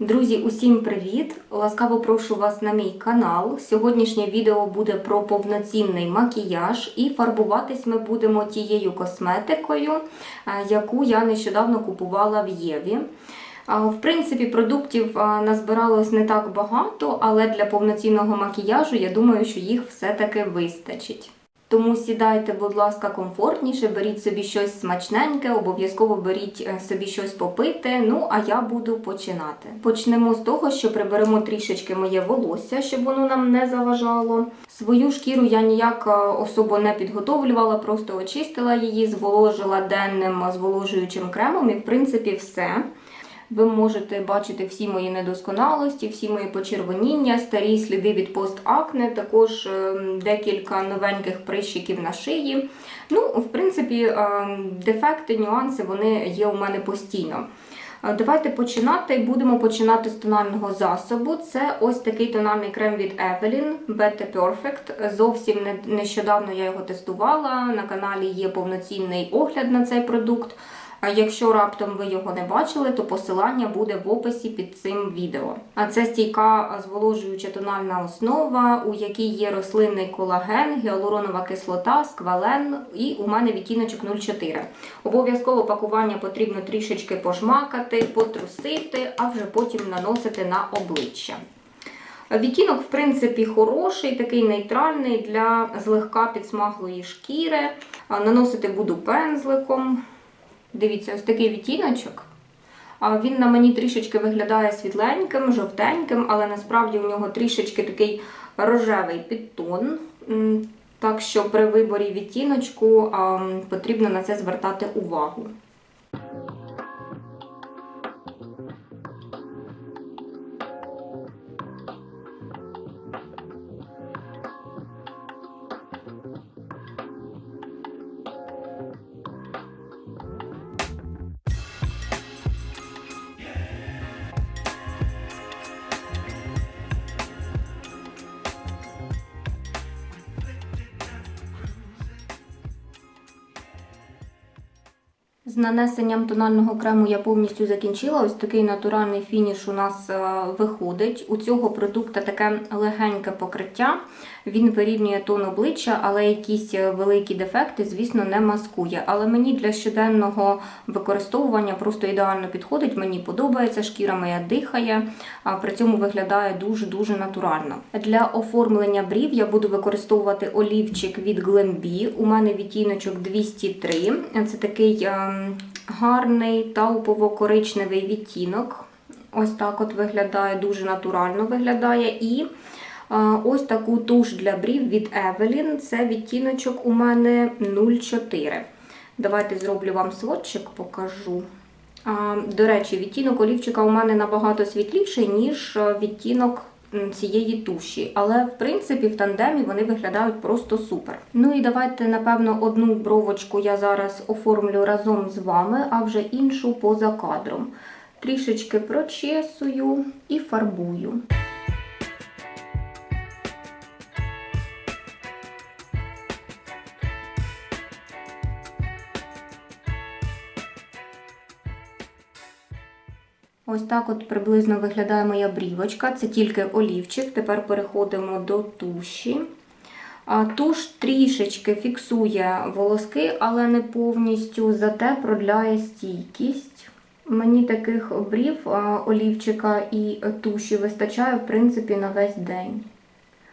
Друзі, усім привіт! Ласкаво прошу вас на мій канал. Сьогоднішнє відео буде про повноцінний макіяж, і фарбуватись ми будемо тією косметикою, е, яку я нещодавно купувала в Єві. В принципі, продуктів назбиралось не так багато, але для повноцінного макіяжу я думаю, що їх все-таки вистачить. Тому сідайте, будь ласка, комфортніше, беріть собі щось смачненьке, обов'язково беріть е, собі щось попити. Ну а я буду починати. Почнемо з того, що приберемо трішечки моє волосся, щоб воно нам не заважало. Свою шкіру я ніяк е, особо не підготовлювала, просто очистила її, зволожила денним зволожуючим кремом, і в принципі все. Ви можете бачити всі мої недосконалості, всі мої почервоніння, старі сліди від постакне, також е, декілька новеньких прищиків на шиї. Ну, в принципі, е, дефекти, нюанси вони є у мене постійно. Е, Давайте починати. Будемо починати з тонального засобу. Це ось такий тональний крем від Evelyn Bete Perfect. Зовсім не- нещодавно я його тестувала. На каналі є повноцінний огляд на цей продукт. А якщо раптом ви його не бачили, то посилання буде в описі під цим відео. А це стійка зволожуюча тональна основа, у якій є рослинний колаген, гіалуронова кислота, сквален і у мене відтіночок 0,4. Обов'язково пакування потрібно трішечки пожмакати, потрусити, а вже потім наносити на обличчя. Відтінок, в принципі, хороший, такий нейтральний для злегка підсмаглої шкіри. Наносити буду пензликом. Дивіться, ось такий відтіночок. Він на мені трішечки виглядає світленьким, жовтеньким, але насправді у нього трішечки такий рожевий підтон. Так що при виборі відтіночку потрібно на це звертати увагу. Нанесенням тонального крему я повністю закінчила. Ось такий натуральний фініш у нас е, виходить. У цього продукту таке легеньке покриття. Він вирівнює тон обличчя, але якісь е, великі дефекти, звісно, не маскує. Але мені для щоденного використовування просто ідеально підходить. Мені подобається, шкіра моя дихає, при цьому виглядає дуже-дуже натурально. Для оформлення брів я буду використовувати олівчик від Glambi. У мене відтіночок 203. Це такий ем, гарний таупово-коричневий відтінок. Ось так от виглядає, дуже натурально виглядає. І е, ось таку туш для брів від Evelyn. Це відтіночок у мене 04. Давайте зроблю вам сводчик, покажу. До речі, відтінок олівчика у мене набагато світліший, ніж е, відтінок цієї туші. Але, в принципі, в тандемі вони виглядають просто супер. Ну і давайте, напевно, одну бровочку я зараз оформлю разом з вами, а вже іншу поза кадром. Трішечки прочесую і фарбую. Ось так от приблизно виглядає моя брівочка. Це тільки олівчик. Тепер переходимо до туші. Туш трішечки фіксує волоски, але не повністю, зате продляє стійкість. Мені таких брів олівчика і туші вистачає, в принципі, на весь день.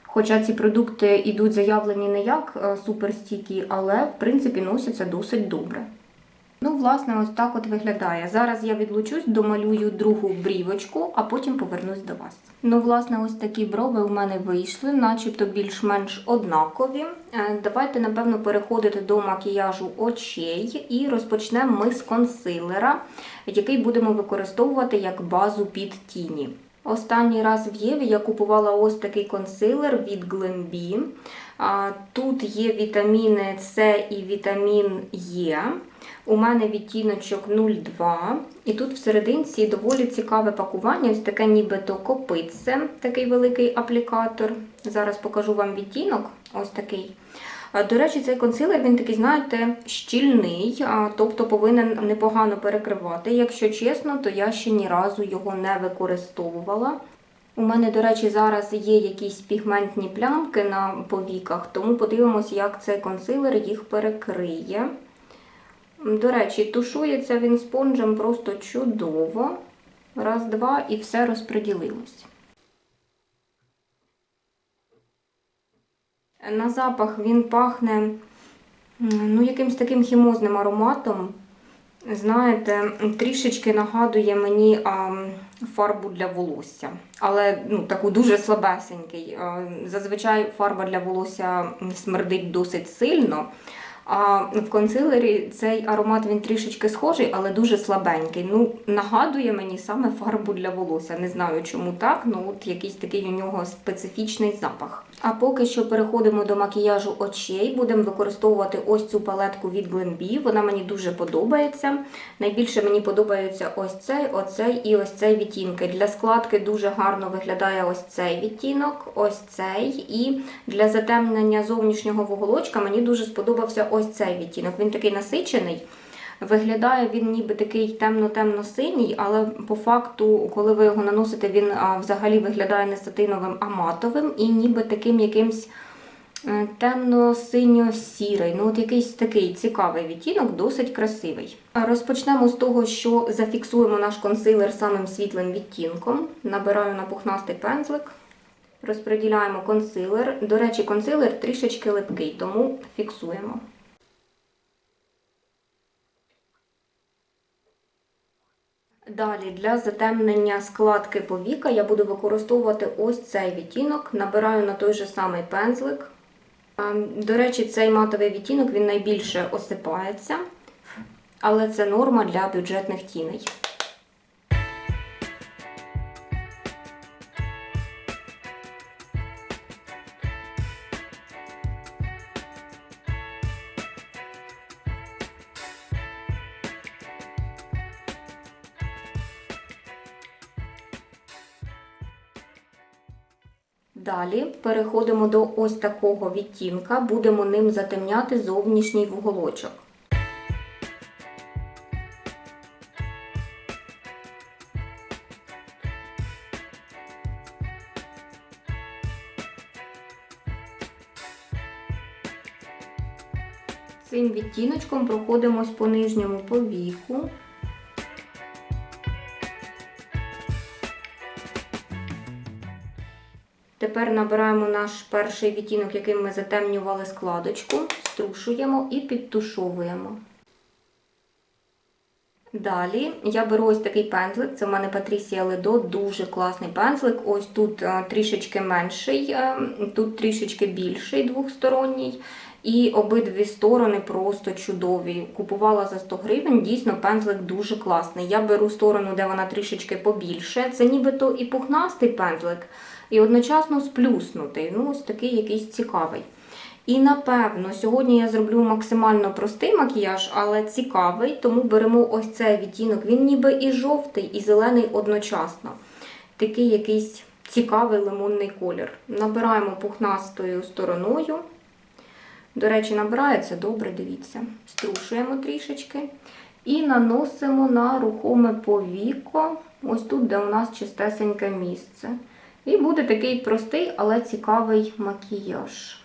Хоча ці продукти йдуть заявлені не як суперстійкі, але в принципі носяться досить добре. Ну, власне, ось так от виглядає. Зараз я відлучусь, домалюю другу брівочку, а потім повернусь до вас. Ну, власне, ось такі брови у мене вийшли, начебто більш-менш однакові. Е, Давайте, напевно, переходити до макіяжу очей і розпочнемо ми з консилера, який будемо використовувати як базу під тіні. Останній раз в Єві я купувала ось такий консилер від. А, Тут є вітаміни С і вітамін Е. У мене відтіночок 02. І тут всерединці доволі цікаве пакування, ось таке нібито копитце, такий великий аплікатор. Зараз покажу вам відтінок. Ось такий. До речі, цей консилер він такий, знаєте, щільний, тобто повинен непогано перекривати. Якщо чесно, то я ще ні разу його не використовувала. У мене, до речі, зараз є якісь пігментні плямки на повіках, тому подивимось, як цей консилер їх перекриє. До речі, тушується він спонжем просто чудово. Раз, два, і все розподілилось. На запах він пахне ну, якимсь таким хімозним ароматом. Знаєте, трішечки нагадує мені а, фарбу для волосся, але ну, таку дуже слабесенький. А, Зазвичай фарба для волосся смердить досить сильно. А в консилері цей аромат він трішечки схожий, але дуже слабенький. Ну, нагадує мені саме фарбу для волосся. Не знаю, чому так, ну от якийсь такий у нього специфічний запах. А поки що переходимо до макіяжу очей. Будемо використовувати ось цю палетку від Glenbee. Вона мені дуже подобається. Найбільше мені подобається ось цей, оцей і ось цей відтінки. Для складки дуже гарно виглядає ось цей відтінок, ось цей. І для затемнення зовнішнього вуголочка мені дуже сподобався ось цей відтінок. Він такий насичений. Виглядає він ніби такий темно-темно-синій, але по факту, коли ви його наносите, він взагалі виглядає не сатиновим, а матовим і ніби таким якимсь е, темно-синьо-сірий. Ну, от якийсь такий цікавий відтінок, досить красивий. Розпочнемо з того, що зафіксуємо наш консилер самим світлим відтінком. Набираю на пухнастий пензлик. Розподіляємо консилер. До речі, консилер трішечки липкий, тому фіксуємо. Далі для затемнення складки повіка я буду використовувати ось цей відтінок. Набираю на той же самий пензлик. Ем, До речі, цей матовий відтінок він найбільше осипається, але це норма для бюджетних тіней. Далі переходимо до ось такого відтінка, будемо ним затемняти зовнішній вуголочок. Цим відтіночком проходимось по нижньому повіку. Тепер набираємо наш перший відтінок, яким ми затемнювали складочку, струшуємо і підтушовуємо. Далі я беру ось такий пензлик, це в мене Patricia Ledo, дуже класний пензлик. Ось тут е, трішечки менший, е, тут трішечки більший двохсторонній. І обидві сторони просто чудові. Купувала за 100 гривень, дійсно пензлик дуже класний. Я беру сторону, де вона трішечки побільше. Це нібито і пухнастий пензлик, і одночасно сплюснутий. Ну, ось такий якийсь цікавий. І напевно, сьогодні я зроблю максимально простий макіяж, але цікавий, тому беремо ось цей відтінок. Він ніби і жовтий, і зелений одночасно. Такий якийсь цікавий лимонний колір. Набираємо пухнастою стороною. До речі, набирається добре, дивіться. Струшуємо трішечки. І наносимо на рухоме повіко, ось тут, де у нас чистесеньке місце. І буде такий простий, але цікавий макіяж.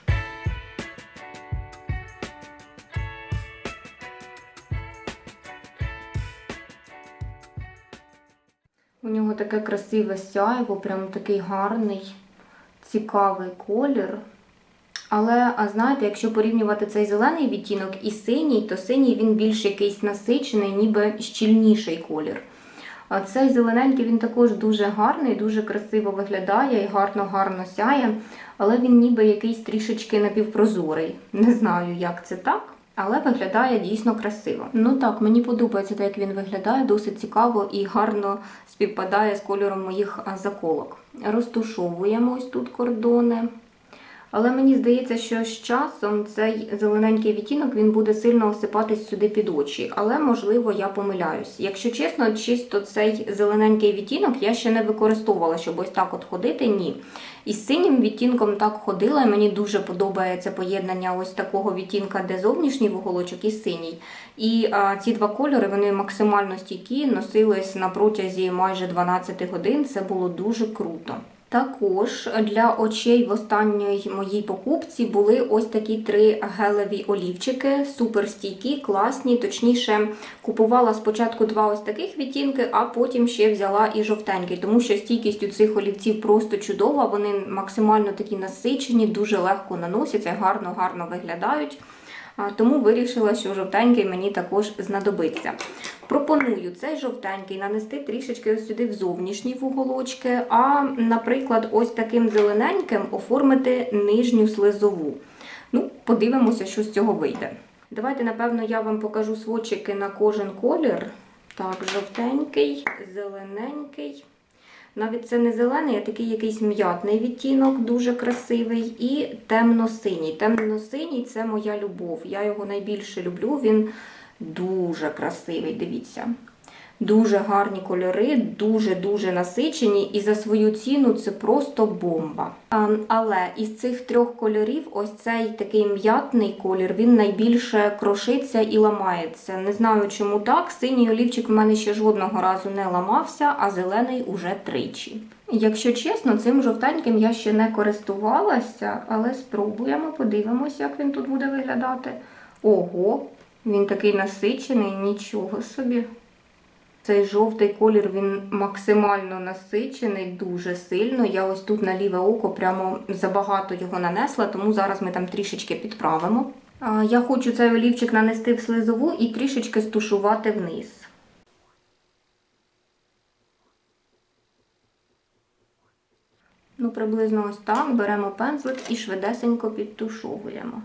У нього таке красиве сяйво, прям такий гарний, цікавий колір. Але, а знаєте, якщо порівнювати цей зелений відтінок і синій, то синій він більш якийсь насичений, ніби щільніший колір. А цей зелененький він також дуже гарний, дуже красиво виглядає і гарно-гарно сяє, але він ніби якийсь трішечки напівпрозорий. Не знаю, як це так. Але виглядає дійсно красиво. Ну так, мені подобається те, як він виглядає, досить цікаво і гарно співпадає з кольором моїх заколок. Розтушовуємо ось тут кордони. Але мені здається, що з часом цей зелененький відтінок він буде сильно осипатись сюди під очі. Але можливо я помиляюсь. Якщо чесно, чисто цей зелененький відтінок я ще не використовувала, щоб ось так от ходити. Ні. Із синім відтінком так ходила, і мені дуже подобається поєднання ось такого відтінка, де зовнішній вуголочок і синій. І а, ці два кольори вони максимально стійкі, носились на протязі майже 12 годин. Це було дуже круто. Також для очей в останній моїй покупці були ось такі три гелеві олівчики, суперстійкі, класні. Точніше, купувала спочатку два ось таких відтінки, а потім ще взяла і жовтенький, тому що стійкість у цих олівців просто чудова. Вони максимально такі насичені, дуже легко наносяться, гарно гарно виглядають. Тому вирішила, що жовтенький мені також знадобиться. Пропоную цей жовтенький нанести трішечки ось сюди в зовнішні вуголочки, а, наприклад, ось таким зелененьким оформити нижню слизову. Ну, подивимося, що з цього вийде. Давайте, напевно, я вам покажу сводчики на кожен колір. Так, жовтенький, зелененький. Навіть це не зелений, а такий якийсь м'ятний відтінок, дуже красивий, і темно-синій. Темно-синій це моя любов. Я його найбільше люблю. Він дуже красивий, дивіться. Дуже гарні кольори, дуже-дуже насичені, і за свою ціну це просто бомба. Але із цих трьох кольорів, ось цей такий м'ятний колір, він найбільше крошиться і ламається. Не знаю, чому так. Синій олівчик в мене ще жодного разу не ламався, а зелений уже тричі. Якщо чесно, цим жовтеньким я ще не користувалася, але спробуємо, подивимося, як він тут буде виглядати. Ого, він такий насичений, нічого собі. Цей жовтий колір він максимально насичений, дуже сильно. Я ось тут на ліве око прямо забагато його нанесла, тому зараз ми там трішечки підправимо. Я хочу цей олівчик нанести в слизову і трішечки стушувати вниз. Ну, приблизно ось так. Беремо пензлик і швидесенько підтушовуємо.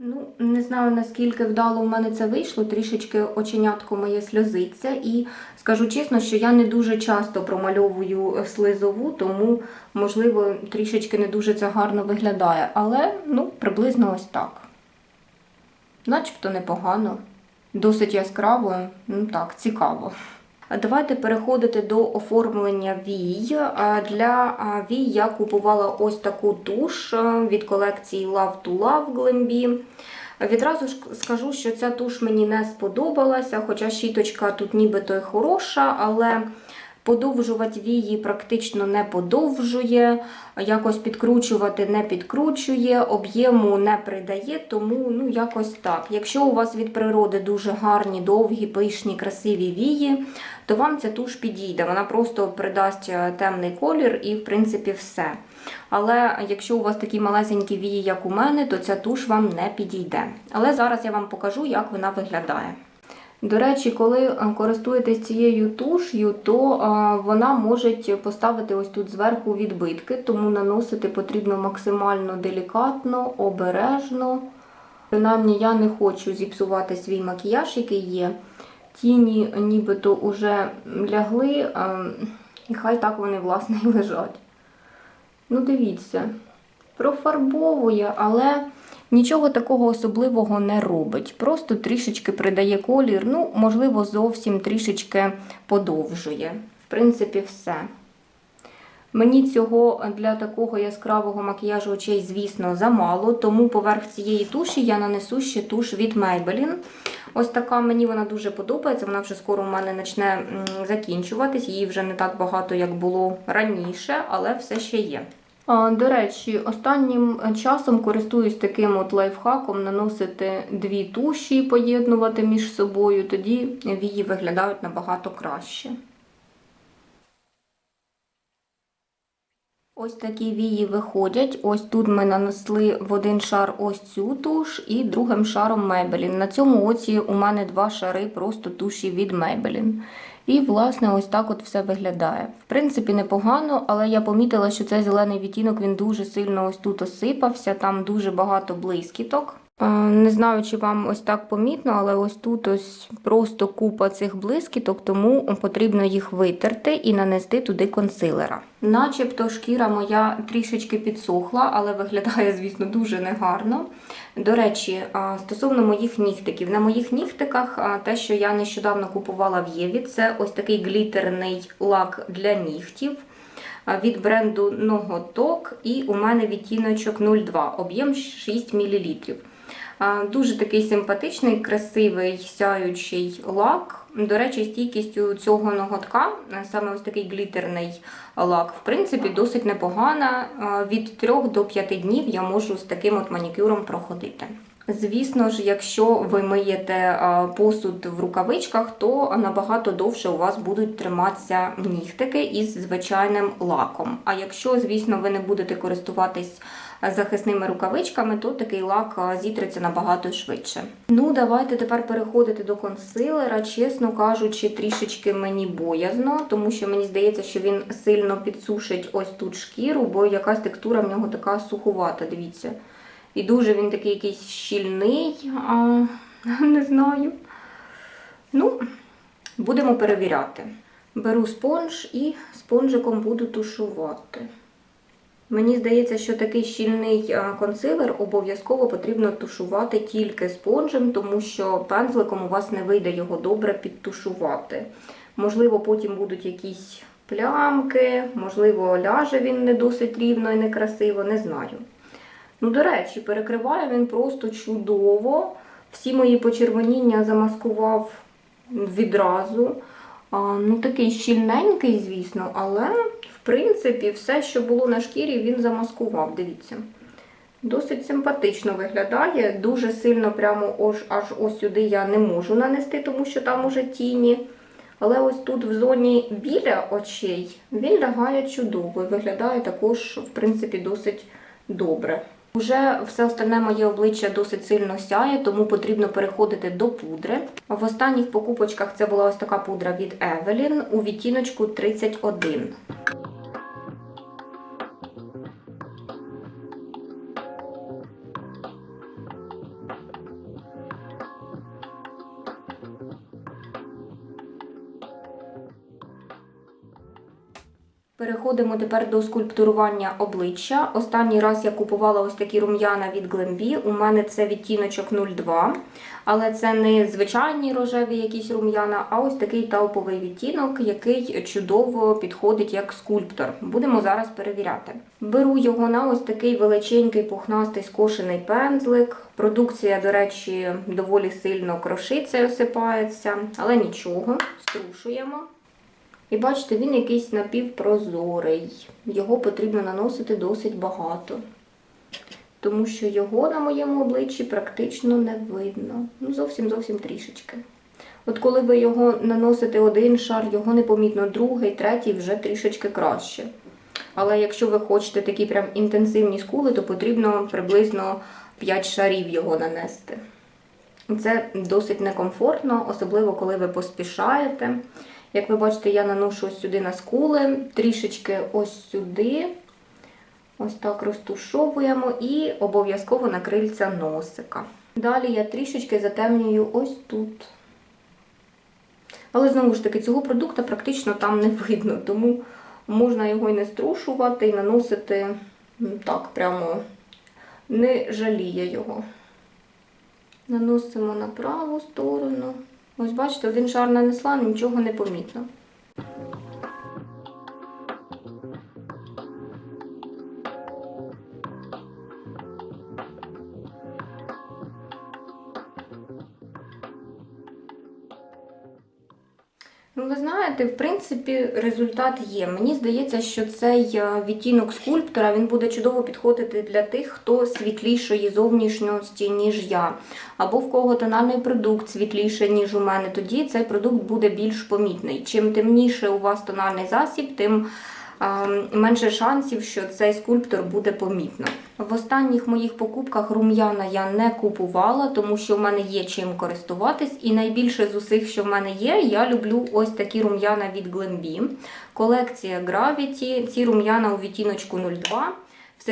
Ну, не знаю, наскільки вдало у мене це вийшло, трішечки оченятко моє сльозиться. І скажу чесно, що я не дуже часто промальовую слизову, тому, можливо, трішечки не дуже це гарно виглядає. Але, ну, приблизно ось так. Начебто непогано. Досить яскраво, ну так, цікаво. Давайте переходити до оформлення вій. Для вій я купувала ось таку туш від колекції Love to Love Glambi. Відразу ж скажу, що ця туш мені не сподобалася, хоча щіточка тут нібито й хороша, але подовжувати вії практично не подовжує, якось підкручувати не підкручує, об'єму не придає, тому ну якось так. Якщо у вас від природи дуже гарні, довгі, пишні, красиві вії, то вам ця туш підійде. Вона просто придасть е, темний колір і, в принципі, все. Але якщо у вас такі малесенькі вії, як у мене, то ця туш вам не підійде. Але зараз я вам покажу, як вона виглядає. До речі, коли е, користуєтесь цією туш'ю, то е, вона може поставити ось тут зверху відбитки, тому наносити потрібно максимально делікатно, обережно. Принаймні, я не хочу зіпсувати свій макіяж, який є. Тіні нібито вже лягли, е, і хай так вони, власне, і лежать. Ну, дивіться, профарбовує, але нічого такого особливого не робить. Просто трішечки придає колір, ну, можливо, зовсім трішечки подовжує. В принципі, все. Мені цього для такого яскравого макіяжу очей, звісно, замало, тому поверх цієї туші я нанесу ще туш від Maybelline. Ось така мені вона дуже подобається. Вона вже скоро у мене почне закінчуватись. Її вже не так багато, як було раніше, але все ще є. До речі, останнім часом користуюсь таким от лайфхаком наносити дві туші, поєднувати між собою, тоді вії виглядають набагато краще. Ось такі вії виходять. Ось тут ми нанесли в один шар ось цю туш і другим шаром Maybelline. На цьому оці у мене два шари просто туші від Maybelline. І, власне, ось так от все виглядає. В принципі, непогано, але я помітила, що цей зелений відтінок він дуже сильно ось тут осипався, там дуже багато блискіток. Не знаю, чи вам ось так помітно, але ось тут ось просто купа цих блискіток, тому потрібно їх витерти і нанести туди консилера. Начебто шкіра моя трішечки підсохла, але виглядає, звісно, дуже негарно. До речі, стосовно моїх нігтиків. На моїх нігтиках те, що я нещодавно купувала в Єві, це ось такий глітерний лак для нігтів від бренду Ноготок, і у мене відтіночок 02, об'єм 6 мл. Дуже такий симпатичний, красивий сяючий лак. До речі, стійкістю цього ноготка, саме ось такий глітерний лак, в принципі, досить непогана. Від 3 до 5 днів я можу з таким от манікюром проходити. Звісно ж, якщо ви миєте посуд в рукавичках, то набагато довше у вас будуть триматися нігтики із звичайним лаком. А якщо, звісно, ви не будете користуватись захисними рукавичками, то такий лак а, зітреться набагато швидше. Ну, давайте тепер переходити до консилера. Чесно кажучи, трішечки мені боязно, тому що мені здається, що він сильно підсушить ось тут шкіру, бо якась текстура в нього така суховата. Дивіться. І дуже він такий якийсь щільний, а, не знаю. Ну, будемо перевіряти. Беру спонж і спонжиком буду тушувати. Мені здається, що такий щільний консилер обов'язково потрібно тушувати тільки спонжем, тому що пензликом у вас не вийде його добре підтушувати. Можливо, потім будуть якісь плямки, можливо, ляже він не досить рівно і некрасиво, не знаю. Ну, до речі, перекриває він просто чудово. Всі мої почервоніння замаскував відразу. Ну, такий щільненький, звісно, але, принципі, все, що було на шкірі, він замаскував. Дивіться. Досить симпатично виглядає. Дуже сильно прямо аж, аж ось сюди я не можу нанести, тому що там уже тіні. Але ось тут в зоні біля очей він лягає чудово і виглядає також, в принципі, досить добре. Уже все остальне моє обличчя досить сильно сяє, тому потрібно переходити до пудри. В останніх покупочках це була ось така пудра від Evelyn у відтіночку 31. Переходимо тепер до скульптурування обличчя. Останній раз я купувала ось такі рум'яна від Glambi. У мене це відтіночок 02, але це не звичайні рожеві якісь рум'яна, а ось такий талповий відтінок, який чудово підходить як скульптор. Будемо зараз перевіряти. Беру його на ось такий величенький пухнастий скошений пензлик. Продукція, до речі, доволі сильно крошиться і осипається, але нічого, струшуємо. І бачите, він якийсь напівпрозорий. Його потрібно наносити досить багато. Тому що його на моєму обличчі практично не видно. Ну, зовсім зовсім трішечки. От коли ви його наносите один шар, його непомітно другий, третій вже трішечки краще. Але якщо ви хочете такі прям інтенсивні скули, то потрібно приблизно 5 шарів його нанести. Це досить некомфортно, особливо коли ви поспішаєте. Як ви бачите, я наношу ось сюди на скули, трішечки ось сюди. Ось так розтушовуємо і обов'язково на крильця носика. Далі я трішечки затемнюю ось тут. Але знову ж таки, цього продукту практично там не видно, тому можна його і не струшувати, і наносити так, прямо не жаліє його. Наносимо на праву сторону. Ось бачите, один шар нанесла, нічого не помітно. Ви знаєте, в принципі, результат є. Мені здається, що цей е, відтінок скульптора він буде чудово підходити для тих, хто світлішої зовнішньості, ніж я, або в кого тональний продукт світліший, ніж у мене. Тоді цей продукт буде більш помітний. Чим темніше у вас тональний засіб, тим менше шансів, що цей скульптор буде помітно. В останніх моїх покупках рум'яна я не купувала, тому що в мене є чим користуватись. І найбільше з усіх, що в мене є, я люблю ось такі рум'яна від Glambi. Колекція Gravity. Ці рум'яна у відтіночку 02. В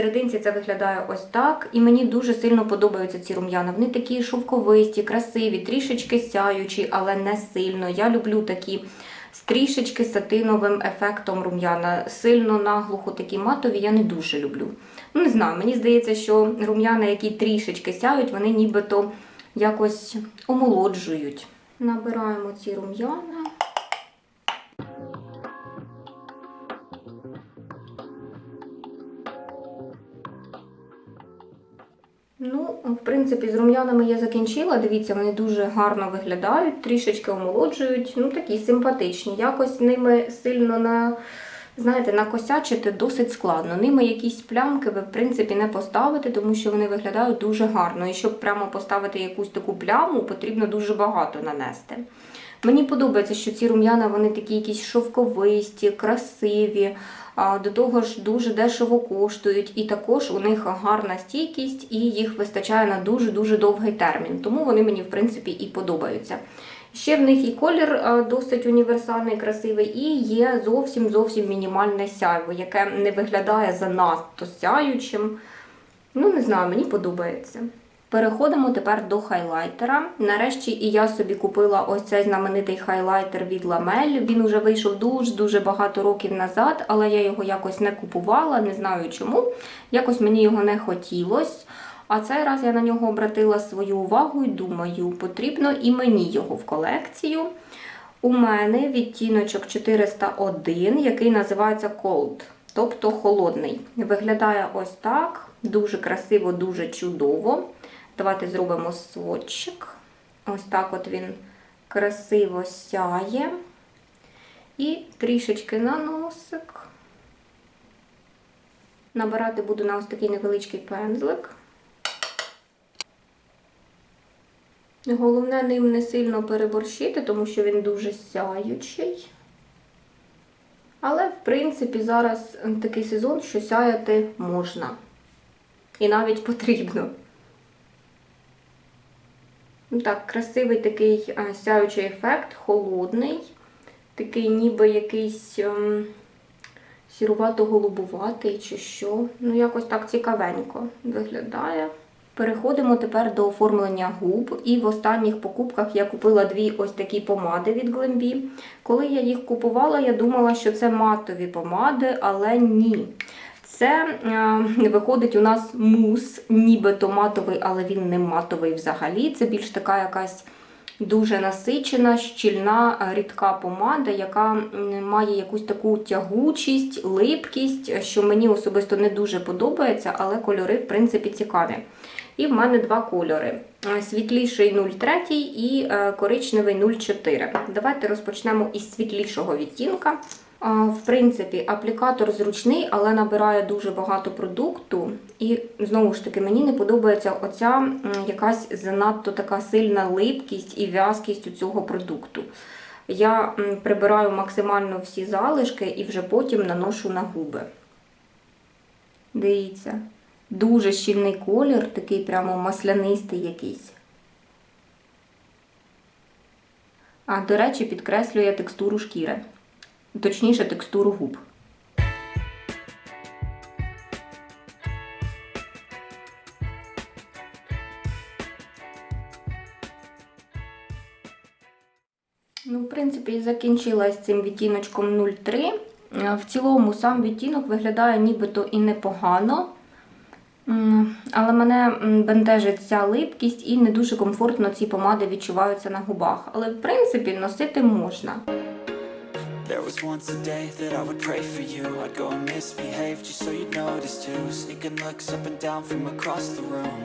це виглядає ось так. І мені дуже сильно подобаються ці рум'яна. Вони такі шовковисті, красиві, трішечки сяючі, але не сильно. Я люблю такі з трішечки сатиновим ефектом рум'яна. Сильно наглухо такі матові я не дуже люблю. Ну, не знаю, мені здається, що рум'яна, які трішечки сяють, вони нібито якось омолоджують. Набираємо ці рум'яна. Ну, в принципі, з рум'янами я закінчила. Дивіться, вони дуже гарно виглядають, трішечки омолоджують. Ну, такі симпатичні. Якось ними сильно на, знаєте, накосячити досить складно. Ними якісь плямки ви, в принципі, не поставите, тому що вони виглядають дуже гарно. І щоб прямо поставити якусь таку пляму, потрібно дуже багато нанести. Мені подобається, що ці рум'яна вони такі якісь шовковисті, красиві. До того ж, дуже дешево коштують, і також у них гарна стійкість, і їх вистачає на дуже-дуже довгий термін. Тому вони мені, в принципі, і подобаються. Ще в них і колір досить універсальний, красивий, і є зовсім зовсім мінімальне сяйво, яке не виглядає занадто сяючим. Ну, не знаю, мені подобається. Переходимо тепер до хайлайтера. Нарешті і я собі купила ось цей знаменитий хайлайтер від Lamel. Він уже вийшов дуже-дуже багато років назад, але я його якось не купувала, не знаю чому. Якось мені його не хотілося. А цей раз я на нього обратила свою увагу і думаю, потрібно і мені його в колекцію. У мене відтіночок 401, який називається Cold, тобто холодний. Виглядає ось так, дуже красиво, дуже чудово. Давайте зробимо сводчик. Ось так от він красиво сяє. І трішечки на носик. Набирати буду на ось такий невеличкий пензлик. Головне ним не сильно переборщити, тому що він дуже сяючий. Але, в принципі, зараз такий сезон, що сяяти можна. І навіть потрібно. Так, красивий такий сяючий ефект, холодний, такий ніби якийсь ем, сірувато-голубуватий чи що. Ну, якось так цікавенько виглядає. Переходимо тепер до оформлення губ. І в останніх покупках я купила дві ось такі помади від Glambi. Коли я їх купувала, я думала, що це матові помади, але ні. Це е, виходить у нас мус, нібито матовий, але він не матовий взагалі. Це більш така якась дуже насичена, щільна, рідка помада, яка має якусь таку тягучість, липкість, що мені особисто не дуже подобається, але кольори, в принципі, цікаві. І в мене два кольори: світліший 03 і е, коричневий 04. Давайте розпочнемо із світлішого відтінка. В принципі, аплікатор зручний, але набирає дуже багато продукту. І знову ж таки, мені не подобається оця якась занадто така сильна липкість і в'язкість у цього продукту. Я прибираю максимально всі залишки і вже потім наношу на губи. Дивіться, дуже щільний колір, такий прямо маслянистий якийсь. А, до речі, підкреслює текстуру шкіри точніше текстуру губ. Ну, в принципі, і закінчила з цим відтіночком 03. В цілому сам відтінок виглядає нібито і непогано. Але мене бентежить ця липкість і не дуже комфортно ці помади відчуваються на губах. Але, в принципі, носити можна. There was once a day that I would pray for you I'd go and misbehave just so you'd notice too Sneaking looks up and down from across the room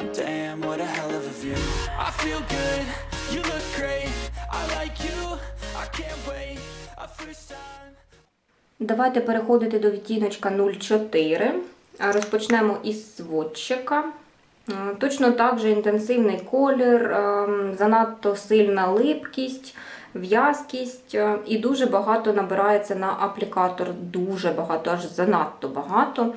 and Damn, what a hell of a view I feel good, you look great I like you, I can't wait A first time Давайте переходити до відтіночка 04. Розпочнемо із сводчика. Точно так же інтенсивний колір, занадто сильна липкість в'язкість е, і дуже багато набирається на аплікатор, дуже багато, аж занадто багато.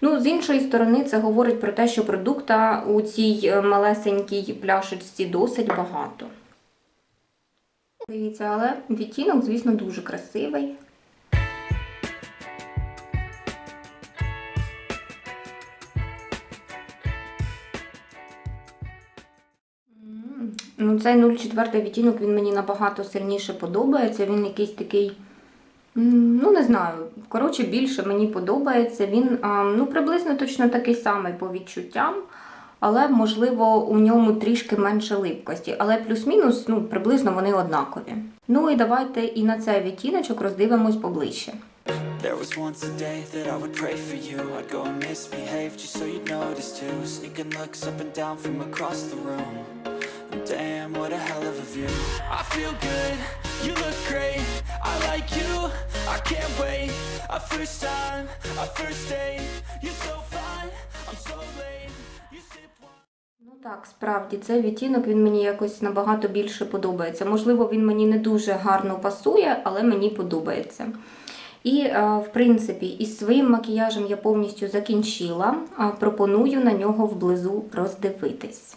Ну, З іншої сторони, це говорить про те, що продукта у цій е, малесенькій пляшечці досить багато. Дивіться, але відтінок, звісно, дуже красивий. Цей 04 відтінок він мені набагато сильніше подобається. Він якийсь такий, ну не знаю. Коротше, більше мені подобається. Він ну, приблизно точно такий самий по відчуттям, але можливо у ньому трішки менше липкості. Але плюс-мінус, ну, приблизно вони однакові. Ну і давайте і на цей відтіночок роздивимось поближче. There was once a day that I would pray for you I'd go and misbehave just so you'd notice too Sneaking looks up and down from across the room damn, what a hell of a view I feel good, you look great I like you, I can't wait A first time, a first date You're so fine, I'm so late Ну так, справді цей відтінок він мені якось набагато більше подобається. Можливо, він мені не дуже гарно пасує, але мені подобається. І, е, в принципі, із своїм макіяжем я повністю закінчила. Пропоную на нього вблизу роздивитись.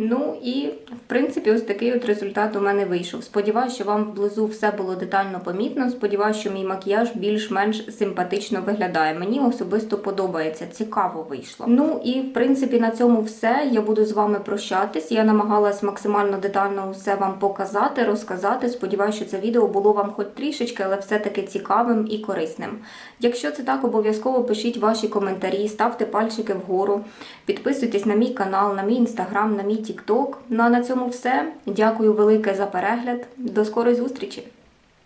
Ну і в принципі, ось такий от результат у мене вийшов. Сподіваюся, що вам вблизу все було детально помітно. Сподіваюся, що мій макіяж більш-менш симпатично виглядає. Мені особисто подобається, цікаво вийшло. Ну і в принципі на цьому все. Я буду з вами прощатись. Я намагалась максимально детально все вам показати, розказати. Сподіваюся, що це відео було вам хоч трішечки, але все-таки цікавим і корисним. Якщо це так, обов'язково пишіть ваші коментарі, ставте пальчики вгору, підписуйтесь на мій канал, на мій інстаграм, на мій тікток. Ну а на цьому все. Дякую велике за перегляд. До скорої зустрічі!